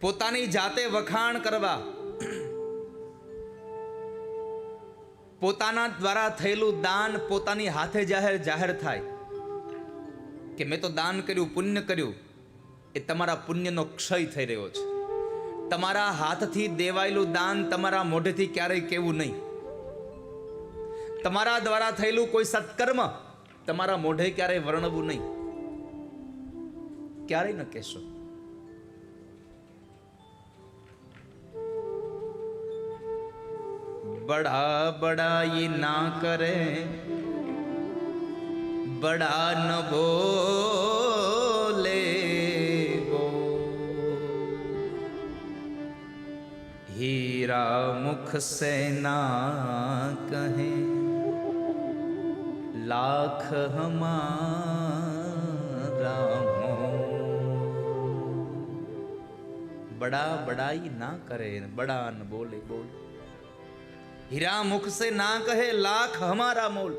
પોતાની જાતે વખાણ કરવા. પોતાના દ્વારા થયેલું દાન પોતાની હાથે જાહેર જાહેર થાય. કે મેં તો દાન કર્યું, પુણ્ય કર્યું, એ તમારા પુણ્યનો ક્ષય થઈ રહ્યો છે. તમારા હાથથી દેવાયેલું દાન તમારા મોઢેથી ક્યારેય કેવું નહીં. તમારા દ્વારા થયેલું કોઈ સત્કર્મ તમારા મોઢે ક્યારેય વર્ણવું નહીં. ક્યારેય ન કહેશો. બડા બડાઈ ના કરે બડા ન બોલે હીરા મુખ સે ના કહે લાખ હમારા બડા બડાઈ ના કરે બડા ન બોલે બોલ હીરા મુખ સે ના કહે લાખ હમારા મોલ.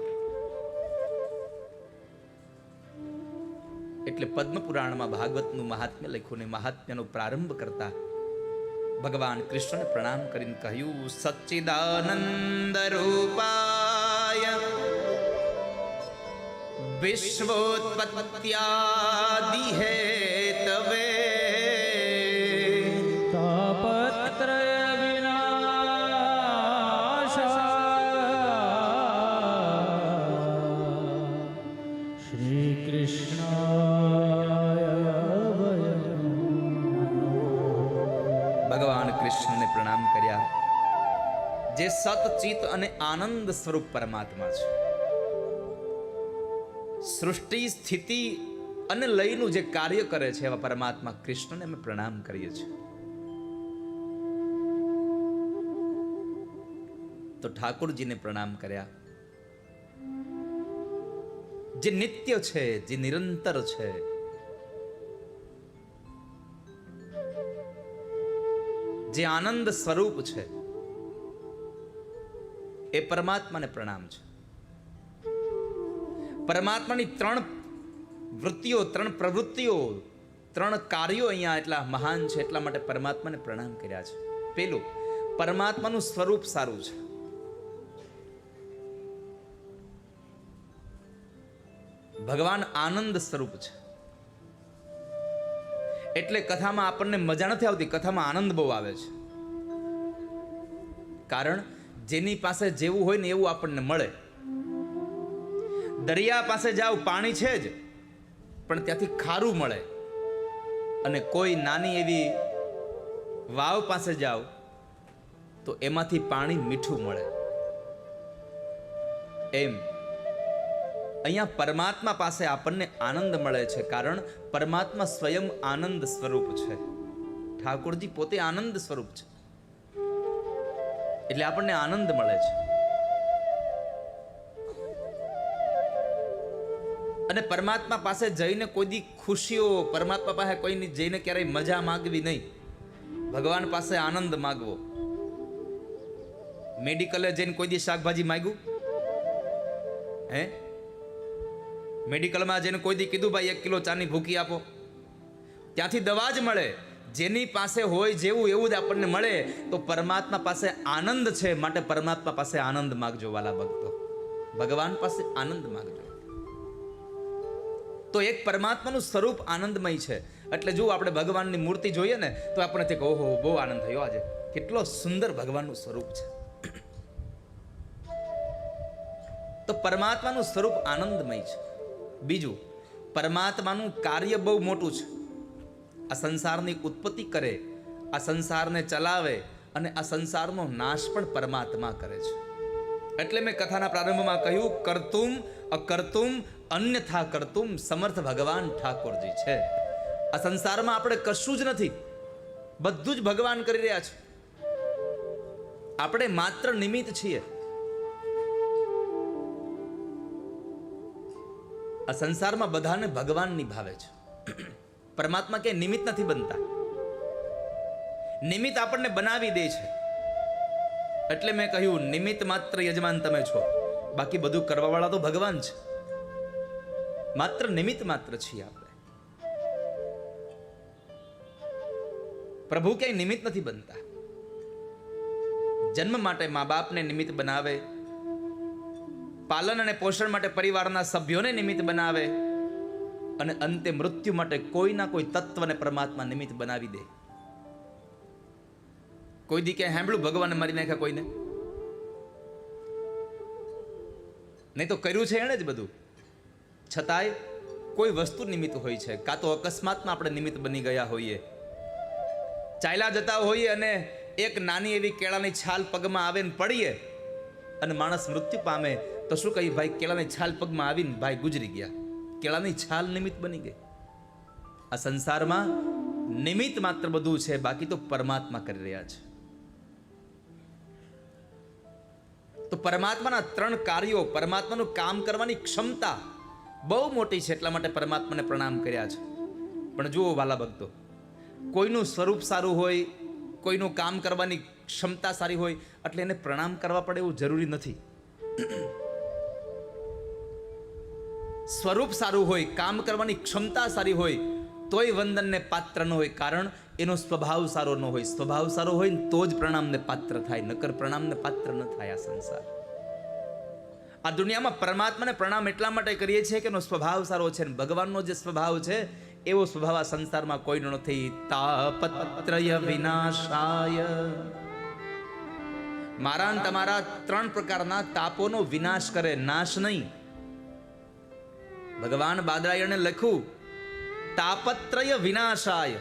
એટલે પદ્મ પુરાણમાં ભાગવતનું મહાત્મ્ય લખ્યું ને મહાત્મ્યનો પ્રારંભ કરતા ભગવાન કૃષ્ણને પ્રણામ કરીને કહ્યું, સચ્ચિદાનંદ રૂપાય વિશ્વોત્પત્યાદિ હેતવે ભગવાન કૃષ્ણને પ્રણામ કર્યા. જે સતચિત અને આનંદ સ્વરૂપ પરમાત્મા છે. સૃષ્ટિ, સ્થિતિ અને લયનું જે કાર્ય કરે છે, એવા પરમાત્મા કૃષ્ણને અમે પ્રણામ કરીએ છીએ. તો ઠાકોરજીને પ્રણામ કર્યા. જે નિત્ય છે, જે નિરંતર છે. જે આનંદ સ્વરૂપ છે, એ પરમાત્માને પ્રણામ છે. પરમાત્માની ત્રણ વૃત્તિઓ, ત્રણ પ્રવૃત્તિઓ, ત્રણ કાર્યો અહીંયા એટલા મહાન છે, એટલા માટે પરમાત્માને પ્રણામ કર્યા છે. પેલું, પરમાત્માનું સ્વરૂપ સારું છે. ભગવાન આનંદ સ્વરૂપ છે. એટલે કથામાં આપણને મજા નથી આવતી, કથામાં આનંદ બહુ આવે છે. કારણ જેની પાસે જેવું હોય ને એવું આપણને મળે. દરિયા પાસે જાઓ પાણી છે જ, પણ ત્યાંથી ખારું મળે. અને કોઈ નાની એવી વાવ પાસે જાઓ તો એમાંથી પાણી મીઠું મળે. એમ. અહીંયા પરમાત્મા પાસે આપણને આનંદ મળે છે કારણ પરમાત્મા સ્વયં આનંદ સ્વરૂપ છે. ઠાકોરજી પોતે આનંદ સ્વરૂપ છે. એટલે આપણને આનંદ મળે છે. અને પરમાત્મા પાસે જઈને કોઈ દી ખુશીઓ, પરમાત્મા પાસે કોઈની જઈને ક્યારેય મજા માગવી નહીં. ભગવાન પાસે આનંદ માગવો. મેડિકલે જઈને કોઈ દી શાકભાજી માગ્યું? હે? મેડિકલમાં જેને કોઈ દી કીધું, ભાઈ, એક કિલો ચાની ભૂકી આપો. ત્યાંથી દવા જ મળે. જેની પાસે હોય જેવું, એવું જ આપણને મળે, તો પરમાત્મા પાસે આનંદ છે. માટે પરમાત્મા પાસે આનંદ માગજો, વાલા ભક્તો. ભગવાન પાસે આનંદ માગજો. તો એક પરમાત્માનું સ્વરૂપ આનંદમય છે. એટલે જો આપણે ભગવાનની મૂર્તિ જોઈએ ને, તો આપણે તે ઓહો, બહુ આનંદ થયો આજે. કેટલો સુંદર ભગવાનનું સ્વરૂપ છે. તો પરમાત્માનું સ્વરૂપ આનંદમય છે. બીજું, પરમાત્માનું કાર્ય બહુ મોટું છે. આ સંસારની ઉત્પત્તિ કરે, આ સંસારને ચલાવે અને આ સંસારનો નાશ પણ પરમાત્મા કરે છે. એટલે મેં કથાના પ્રારંભમાં કહ્યું, કરતુમ અકર્તુમ અન્યથા કરતુમ સમર્થ ભગવાન ઠાકોરજી છે. આ સંસારમાં આપણે કશું જ નથી, બધું જ ભગવાન કરી રહ્યા છે. આપણે માત્ર નિમિત્ત છીએ. આ સંસારમાં બધાને ભગવાન નિભાવે છે. પરમાત્મા કે નિમિત્ત નથી બનતા. નિમિત્ત આપણને બનાવી દે છે. એટલે મેં કહ્યું, નિમિત્ત માત્ર યજમાન તમે છો. બાકી બધું કરવાવાળા તો ભગવાન છે. માત્ર નિમિત્ત માત્ર છીએ આપણે. પ્રભુ ક્યાંય નિમિત્ત નથી બનતા. જન્મ માટે મા બાપને નિમિત્ત બનાવે પાલન અને પોષણ માટે પરિવારના સભ્યોને નિમિત્ત બનાવે અને અંતે મૃત્યુ માટે કોઈના કોઈ તત્વને પરમાત્મા નિમિત્ત બનાવી દે. કોઈ દી ક્યાંય સાંભળ્યું ભગવાને મારી નાખ્યા કોઈને? નહીં તો કર્યું છે એણે જ બધું. છતાંય કોઈ વસ્તુ નિમિત્ત હોય છે. કાં તો અકસ્માતમાં આપણે નિમિત્ત બની ગયા હોઈએ. ચાલ્યા જતા હોઈએ અને એક નાની એવી કેળાની છાલ પગમાં આવે ને પડીએ અને માણસ મૃત્યુ પામે તો શું કહ્યું? ભાઈ, કેળાની છાલ પગમાં આવીને ભાઈ ગુજરી ગયા. કેળાની છાલ નિમિત્ત બની ગઈ. આ સંસારમાં નિમિત્ત માત્ર બધું છે, બાકી તો પરમાત્મા કરી રહ્યા છે. તો પરમાત્માના ત્રણ કાર્યો, પરમાત્માનું કામ કરવાની ક્ષમતા બહુ મોટી છે, એટલા માટે પરમાત્માને પ્રણામ કર્યા છે. પણ જુઓ વાલા ભક્તો, કોઈનું સ્વરૂપ સારું હોય, કોઈનું કામ કરવાની ક્ષમતા સારી હોય, એટલે એને પ્રણામ કરવા પડે એવું જરૂરી નથી. સ્વરૂપ સારું હોય, કામ કરવાની ક્ષમતા સારી હોય, તોય વંદનને પાત્ર ન હોય કારણ એનો સ્વભાવ સારો ન હોય. સ્વભાવ સારો હોય ને તો જ પ્રણામને પાત્ર થાય, નકર પ્રણામને પાત્ર ન થાય આ સંસાર. આ દુનિયામાં પરમાત્માને પ્રણામ એટલા માટે કરીએ છીએ કે એનો સ્વભાવ સારો છે ને ભગવાનનો જે સ્વભાવ છે, એવો સ્વભાવ આ સંસારમાં કોઈનો નથી. તાપત્રય વિનાશાય. મારા તમારા ત્રણ પ્રકારના તાપોનો વિનાશ કરે, નાશ નહીં. ભગવાન બાદરાયણે લખ્યું, તાપત્રય વિનાશાય.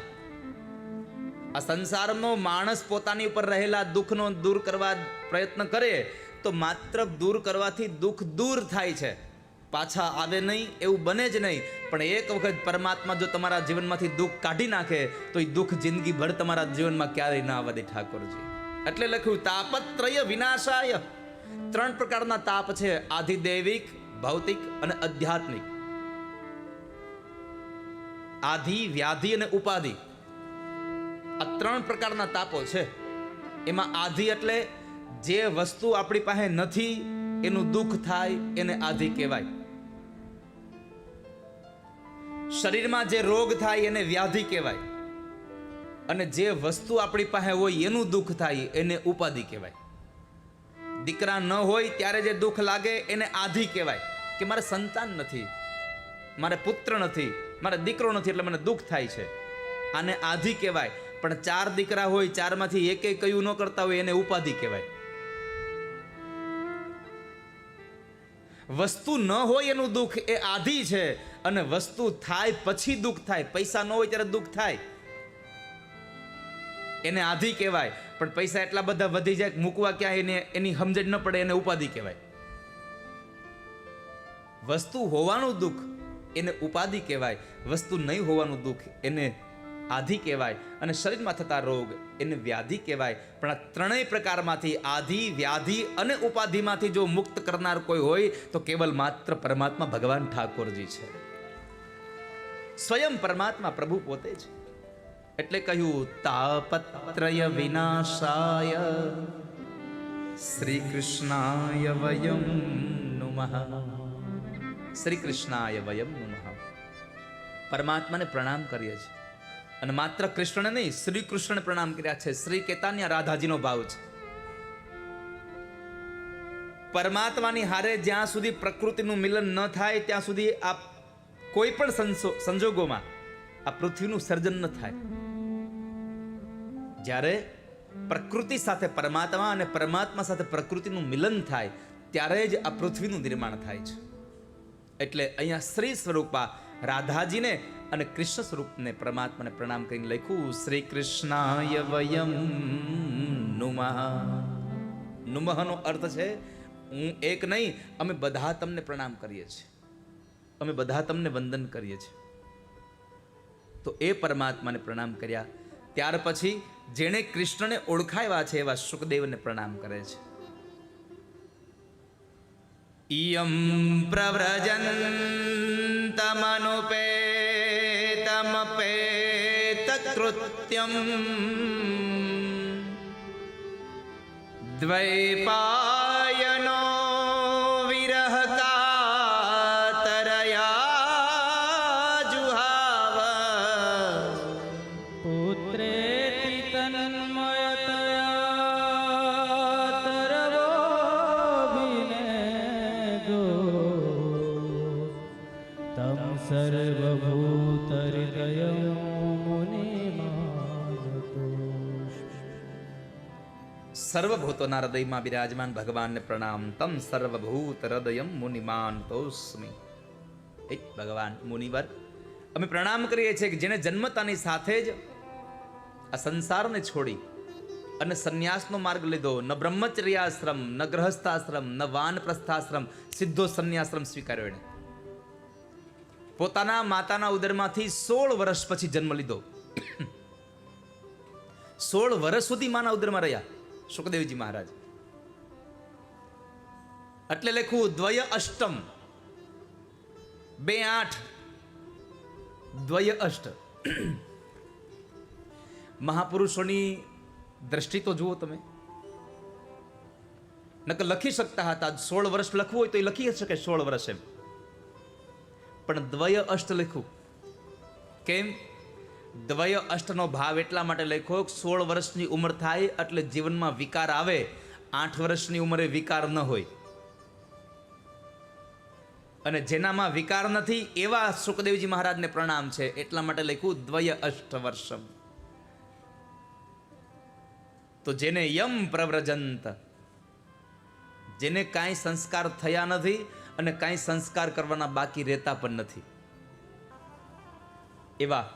આ સંસારનો માણસ પોતાની ઉપર રહેલા દુઃખનો દૂર કરવા પ્રયત્ન કરે, તો માત્ર દૂર કરવાથી દુઃખ દૂર થાય છે. પાછા આવે નહીં, એવું બને જ નહીં. પણ એક વખત પરમાત્મા જો તમારા જીવનમાંથી દુઃખ કાઢી નાખે, તો એ દુઃખ જિંદગીભર તમારા જીવનમાં ક્યારેય ના આવે ઠાકોરજી. એટલે લખ્યું, તાપત્રય વિનાશાય. ત્રણ પ્રકારના તાપ છે, આધિદૈવિક, ભૌતિક અને આધ્યાત્મિક. આધિ, વ્યાધિ અને ઉપાધિ. આ ત્રણ પ્રકારના તાપો છે. એમાં આધિ એટલે જે વસ્તુ આપણી પાસે નથી, એનું દુઃખ થાય, એને આધિ કહેવાય. શરીરમાં જે રોગ થાય, એને વ્યાધિ કહેવાય. અને જે વસ્તુ આપણી પાસે હોય, એનું દુઃખ થાય, એને ઉપાધિ કહેવાય. દીકરા ન હોય, ત્યારે જે દુઃખ લાગે, એને આધિ કહેવાય. કે મારે સંતાન નથી, મારે પુત્ર નથી મારે દીકરો નથી એટલે મને દુઃખ થાય છે. આને આધિ કહેવાય. પણ ચાર દીકરા હોય, ચારમાંથી એક કયું ન કરતા હોય, એને ઉપાધિ કહેવાય. વસ્તુ ન હોય એનું દુઃખ એ આધિ છે. અને વસ્તુ થાય પછી દુઃખ થાય. પૈસા ન હોય ત્યારે દુઃખ થાય. એને આધિ કહેવાય. પણ પૈસા એટલા બધા વધી જાય મૂકવા ક્યાં એને એની સમજણ ન પડે, એને ઉપાધિ કહેવાય. વસ્તુ હોવાનું દુઃખ. એને ઉપાધિ કહેવાય, વસ્તુ નહીં હોવાનું દુઃખ, એને આધિ કહેવાય અને શરીરમાં થતા રોગ એને વ્યાધિ કહેવાય. પણ આ ત્રણેય પ્રકારમાંથી આધિ, વ્યાધિ અને ઉપાધિમાંથી જો મુક્ત કરનાર કોઈ હોય, તો કેવલ માત્ર પરમાત્મા ભગવાન ઠાકોરજી છે. સ્વયં પરમાત્મા પ્રભુ પોતે છે એટલે કહ્યું, તાપત્રય વિનાશાય. શ્રી કૃષ્ણાય વયમ નુમઃ. શ્રી કૃષ્ણાય વયમ પરમાત્માને પ્રણામ કરીએ છીએ. અને માત્ર કૃષ્ણને નહીં શ્રી કૃષ્ણને પ્રણામ કર્યા છે. શ્રી કેતાન્ય રાધાજીનો ભાવ છે. પરમાત્માની હારે જ્યાં સુધી પ્રકૃતિનું મિલન ન થાય, ત્યાં સુધી આ કોઈ પણ સંજોગોમાં આ પૃથ્વીનું સર્જન ન થાય. જ્યારે પ્રકૃતિ સાથે પરમાત્મા અને પરમાત્મા સાથે પ્રકૃતિનું મિલન થાય, ત્યારે જ આ પૃથ્વીનું નિર્માણ થાય છે. એટલે અહીંયા શ્રી સ્વરૂપા રાધાજીને અને કૃષ્ણ સ્વરૂપને પરમાત્માને પ્રણામ કરીને લખ્યું શ્રી કૃષ્ણાય વયમ નુમઃ. નુમઃનો અર્થ છે, હું એક નહીં, અમે બધા તમને પ્રણામ કરીએ છીએ. અમે બધા તમને વંદન કરીએ છીએ. તો એ પરમાત્માને પ્રણામ કર્યા. ત્યાર પછી જેણે કૃષ્ણને ઓળખાવ્યા છે, એવા સુખદેવને પ્રણામ કરે છે. ઇયં समनुपेतमपेतकृत्यम् द्वैपा तं सर्वभूतहृदयं સર્વભૂતોના હૃદયમાં બિરાજમાન ભગવાનને પ્રણામ તમ સર્વભૂત હૃદય મુનિમાન તોસ્મી એ ભગવાન મુનિવર અમે પ્રણામ કરીએ છીએ કે જેને જન્મતાની સાથે જ આ સંસારને છોડી અને સંન્યાસનો માર્ગ લીધો. ન બ્રહ્મચર્યાશ્રમ, ન ગ્રહસ્થાશ્રમ ન વાનપ્રસ્થાશ્રમ સીધો સંન્યાશ્રમ સ્વીકાર્યો એણે પોતાના માતાના ઉદરમાંથી સોળ વર્ષ પછી જન્મ લીધો. સોળ વર્ષ સુધી માના ઉદરમાં રહ્યા. સુખદેવજી મહારાજ. એટલે લખવું દ્વય અષ્ટમ. બે આઠ. દ્વય અષ્ટ. મહાપુરુષોની દ્રષ્ટિ તો જુઓ તમે. નકર લખી શકતા હતા, સોળ વર્ષ લખવું હોય તો એ લખી શકે, સોળ વર્ષ એમ. પણ દ્વય અષ્ટ લખ્યું. કેમ? દ્વય અષ્ટનો ભાવ એટલા માટે લખ્યો સોળ વર્ષની ઉંમર થાય એટલે જીવનમાં વિકાર આવે, આઠ વર્ષની ઉંમરે વિકાર ન હોય. અને જેનામાં વિકાર નથી એવા સુખદેવજી મહારાજને પ્રણામ છે, એટલા માટે લખ્યું દ્વય અષ્ટ વર્ષમ. તો જેને યમ પ્રવ્રજંત, જેને કાંઈ સંસ્કાર થયા નથી અને કાંઈ સંસ્કાર કરવાના બાકી રહેતા પણ નથી. એવા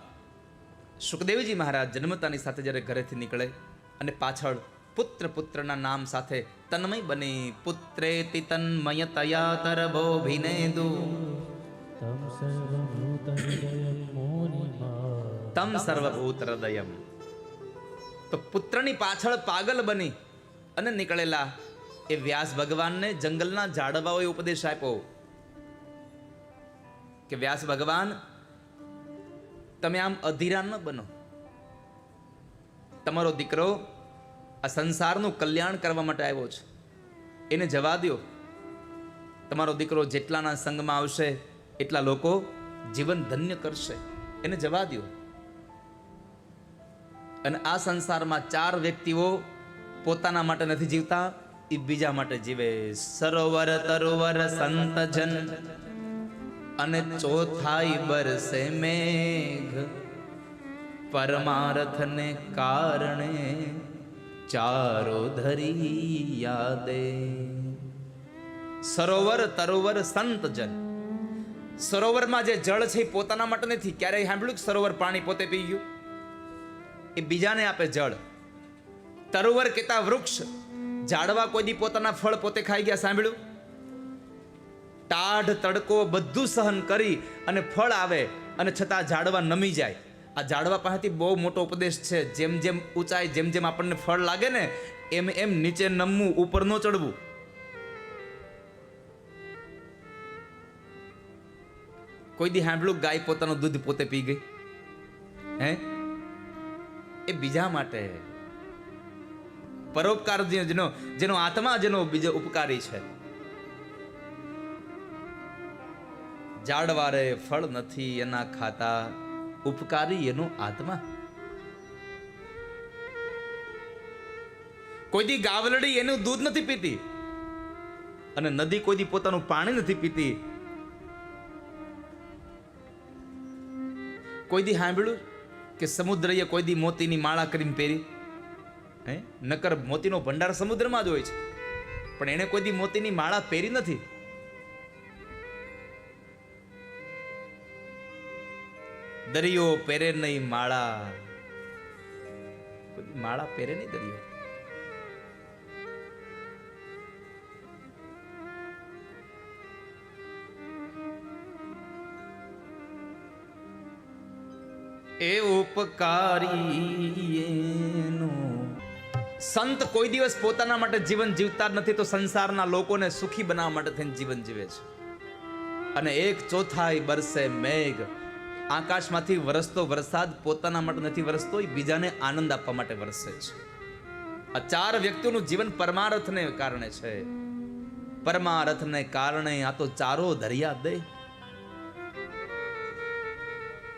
સુખદેવજી મહારાજ જન્મતાની સાથે જ્યારે ઘરેથી નીકળે અને પાછળ પુત્ર પુત્રના નામ સાથે તન્મય બને પુત્રે તન્મય તયા તરભો ભિનેદુ તમ સર્વભૂત હૃદયમ તો પુત્રની પાછળ પાગલ બની અને નીકળેલા એ વ્યાસ ભગવાનને જંગલના ઝાડવાઓએ ઉપદેશ આપ્યો કે વ્યાસ ભગવાન, તમે આમ અધીરા ન બનો. તમારો દીકરો આ સંસારનું કલ્યાણ કરવા માટે આવ્યો છે. એને જવા દ્યો. તમારો દીકરો જેટલાના સંગમાં આવશે, એટલા લોકો જીવન ધન્ય કરશે. એને જવા દ્યો. અને આ સંસારમાં ચાર વ્યક્તિઓ પોતાના માટે નથી જીવતા એ બીજા માટે જીવે. સરોવર તરોવર સંતજન, અને ચોથાઈ બરસે મેઘ. પરમાર્થને કારણે ચારો ધરી યાદે. સરોવર તરોવર સંતજન. સરોવરમાં જે જળ છે એ પોતાના માટે નથી. ક્યારેય સાંભળ્યું સરોવર પાણી પોતે પી ગયું? એ બીજાને આપે જળ. તરોવર કેતા વૃક્ષ. ઝાડવા કોઈ દી પોતાના ફળ પોતે ખાઈ ગયા, સાંભળ્યું? ટાઢ તડકો બધું સહન કરી અને ફળ આવે અને છતાં ઝાડવા નમી જાય. આ ઝાડવા પાસેથી બહુ મોટો ઉપદેશ છે. જેમ જેમ ઊંચાઈ, જેમ જેમ આપણને ફળ લાગે ને, એમ એમ નીચે નમવું, ઉપર ન ચડવું. કોઈ દી સાંભળ્યું ગાય પોતાનું દૂધ પોતે પી ગઈ? હે? એ બીજા માટે પરોપકાર જેનો જેનો આત્મા જેનો બીજો ઉપકારી છે. જાડવારે ફળ નથી એના ખાતા, ઉપકારી એનો આત્મા. કોઈ દી ગાવલડી એનું દૂધ નથી પીતી અને નદી કોઈ દી પોતાનું પાણી નથી પીતી. કોઈ દી સાંભળ્યું કે સમુદ્રએ કોઈ દી મોતીની માળા કરીને પહેરી? હે? નકર મોતીનો ભંડાર સમુદ્રમાં જ હોય છે. પણ એણે કોઈ દી મોતીની માળા પહેરી નથી. દરિયો પહેરે નહીં માળા. માળા પહેરે નહીં દરિયો. એ ઉપકારી એનો સંત કોઈ દિવસ પોતાના માટે જીવન જીવતા નથી, તો સંસારના લોકોને સુખી બનાવવા માટે થઈને જીવન જીવે છે. અને એક ચોથાઈ બરસે મેઘ. આકાશમાંથી વરસતો વરસાદ પોતાના માટે નથી વરસતો, એ બીજાને આનંદ આપવા માટે વરસે છે. આ ચાર વ્યક્તિઓનું જીવન પરમાર્થને કારણે છે. પરમાર્થને કારણે આ તો ચારો દરિયા દે.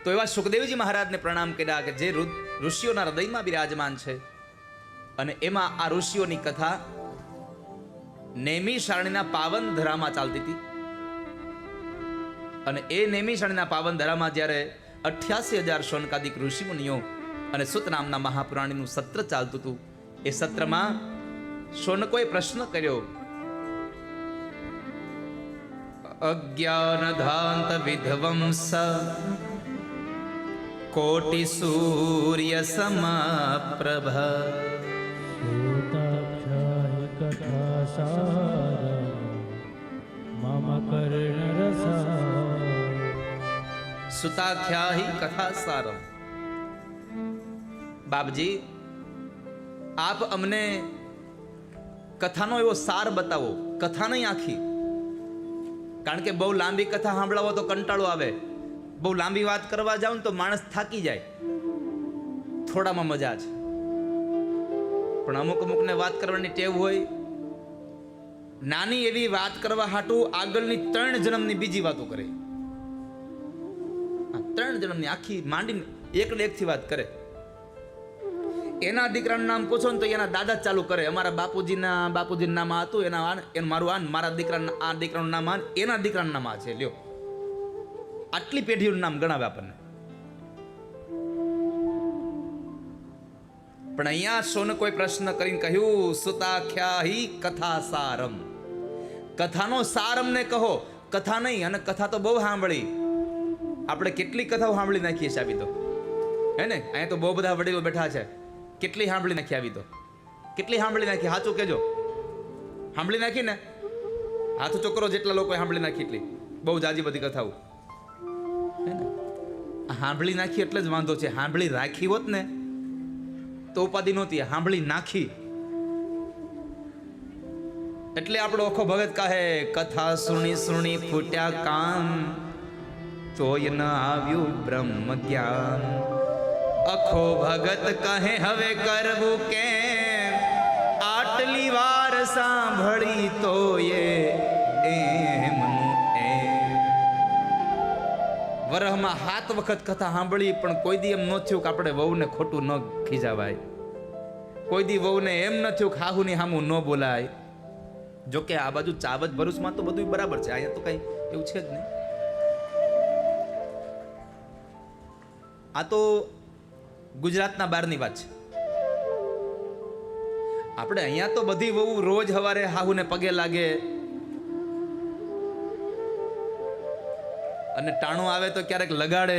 તો એવા સુખદેવજી મહારાજને પ્રણામ કર્યા કે જે ઋષિઓના હૃદયમાં બિરાજમાન છે. અને એમાં આ ઋષિઓની કથા નેમી શારણીના પાવન ધરામાં ચાલતી હતી. અને એ નેમી શારણીના પાવન ધરામાં જ્યારે અઠ્યાસી હજાર સોનકાદિક ઋષિમુનિઓ અને સુત નામના મહાપુરાણીનું સત્ર ચાલતું હતું, એ સત્રમાં સોનકોએ પ્રશ્ન કર્યો, અજ્ઞાનધાંત વિધ્વંસ, કોટિ સૂર્ય સમાપ્રભ મમ કર્ણરસા સુતાખ્યાહી કથા સારમ બાપજી આપ અમને કથાનો એવો સાર બતાવો કથા નહીં આખી કારણ કે બહુ લાંબી કથા સાંભળાવો તો કંટાળો આવે બહુ લાંબી વાત કરવા જાવ તો માણસ થાકી જાય થોડામાં મજા છે પણ અમુક અમુકને વાત કરવાની ટેવ હોય નાની એવી વાત કરવા હાટું આગળની ત્રણ જન્મની બીજી વાતો કરે. ત્રણ જન્મની આખી માંડીને એકડે એકથી વાત કરે. એના દીકરાનું નામ પૂછો ને તો એના દાદા ચાલુ કરે. અમારા બાપુજીના બાપુજીનું નામ હતું, એના એનું મારું આન મારા દીકરાનું આ દીકરાનું નામ આન એના દીકરાનું નામ આ છે. લ્યો. આટલી પેઢીનું નામ ગણાવે આપણને. પણ અહીંયા સોને કોઈ પ્રશ્ન કરીને કહ્યું, સુતાખ્યાહી કથા સારમ કથાનો સારમ ને કહો, કથા નહીં, અને કથા તો બહુ સાંભળી. આપણે કેટલી કથાઓ સાંભળી નાખીએ છીએ આવી તો? હે ને? અહીંયા તો બહુ બધા વડીલો બેઠા છે. કેટલી સાંભળી નાખી આવી તો? કેટલી સાંભળી નાખી? સાચું કેજો સાંભળી નાખી ને? હાથ ચોકરો જેટલા લોકોએ સાંભળી નાખી એટલી. બહુ જાજી બધી કથાઓ. હે ને? સાંભળી નાખી એટલે જ વાંધો છે. સાંભળી રાખી હોત ને તો ઉપાધિ નહોતી. સાંભળી નાખી. એટલે આપણો ઓખો ભગત કહે, કથા સુણી સુણી ફૂટ્યા કાન. તોય ન આવ્યું બ્રહ્મ જ્ઞાન. અખો ભગત કહે, હવે કરવું કે આટલી વાર સાંભળી તોય વરહમાં હાથ વખત કથા સાંભળી, પણ કોઈ દી એમ ન થયું કે આપણે વહુને ખોટું ન ખીજાવાય. કોઈ દી વહુને એમ ન થયું કે હાહુની હામું ન બોલાય. જો કે આ બાજુ ચાવજ ભરૂચમાં તો બધું બરાબર છે, અહીંયા તો કઈ એવું છે જ નહીં. આ તો ગુજરાતના બહારની વાત છે. આપણે અહીંયા તો બધી વહુ રોજ સવારે હાહુને પગે લાગે અને ટાણું આવે તો ક્યારેક લગાડે.